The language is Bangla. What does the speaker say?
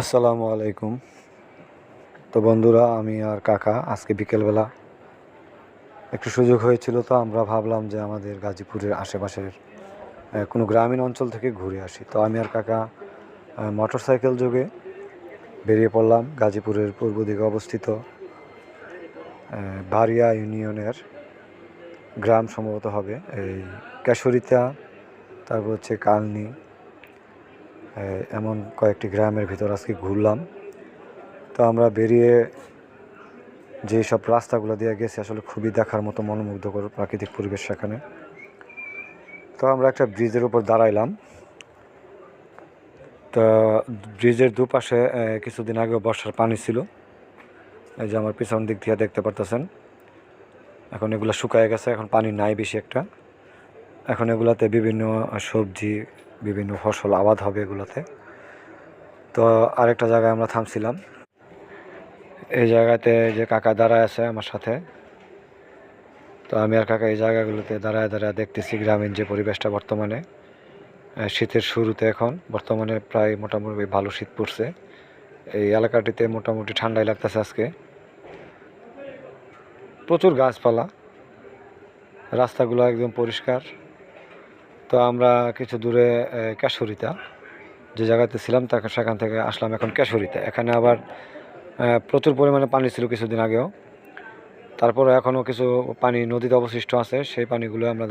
আসসালামু আলাইকুম। তো বন্ধুরা, আমি আর কাকা আজকে বিকেলবেলা একটু সুযোগ হয়েছিল, তো আমরা ভাবলাম যে আমাদের গাজীপুরের আশেপাশের কোনো গ্রামীণ অঞ্চল থেকে ঘুরে আসি। তো আমি আর কাকা মোটর সাইকেল যোগে বেরিয়ে পড়লাম গাজীপুরের পূর্ব দিকে অবস্থিত বারিয়া ইউনিয়নের গ্রাম সম্ভবত হবে, এই কেশরিতা, তারপর হচ্ছে কালনি এমন কয়েকটি গ্রামের ভিতর আজকে ঘুরলাম। তো আমরা বেরিয়ে যে সব রাস্তাগুলো দিয়ে গেছি, আসলে খুবই দেখার মতো মনোমুগ্ধকর প্রাকৃতিক পরিবেশ সেখানে। তো আমরা একটা ব্রিজের উপর দাঁড়াইলাম। তো ব্রিজের দুপাশে কিছুদিন আগেও বর্ষার পানি ছিল। এই যে আমার পিছন দিক দিয়ে দেখতে পারতেছেন। এখন এগুলো শুকায় গেছে, এখন পানি নাই বেশি একটা। এখন এগুলাতে বিভিন্ন সবজি, বিভিন্ন ফসল, আবাদ হবে এগুলোতে। তো আরেকটা জায়গায় আমরা থামছিলাম। এই জায়গাতে যে কাকা দাঁড়ায় আছে আমার সাথে, তো আমি আর কাকা এই জায়গাগুলোতে দাঁড়ায় দাঁড়ায় দেখতেছি গ্রামীণ যে পরিবেশটা বর্তমানে। শীতের শুরুতে এখন, বর্তমানে প্রায় মোটামুটি ভালো শীত পড়ছে। এই এলাকাটিতে মোটামুটি ঠান্ডাই লাগতেছে আজকে। প্রচুর গাছপালা, রাস্তাগুলো একদম পরিষ্কার। তো আমরা কিছু দূরে ক্যাশরিতা যে জায়গাতে ছিলাম, তাকে সেখান থেকে আসলাম এখন ক্যাশরিতে এখানে আবার প্রচুর পরিমাণে পানি ছিল কিছুদিন আগেও। তারপরে এখনও কিছু পানি নদীতে অবশিষ্ট আছে, সেই পানিগুলো আমরা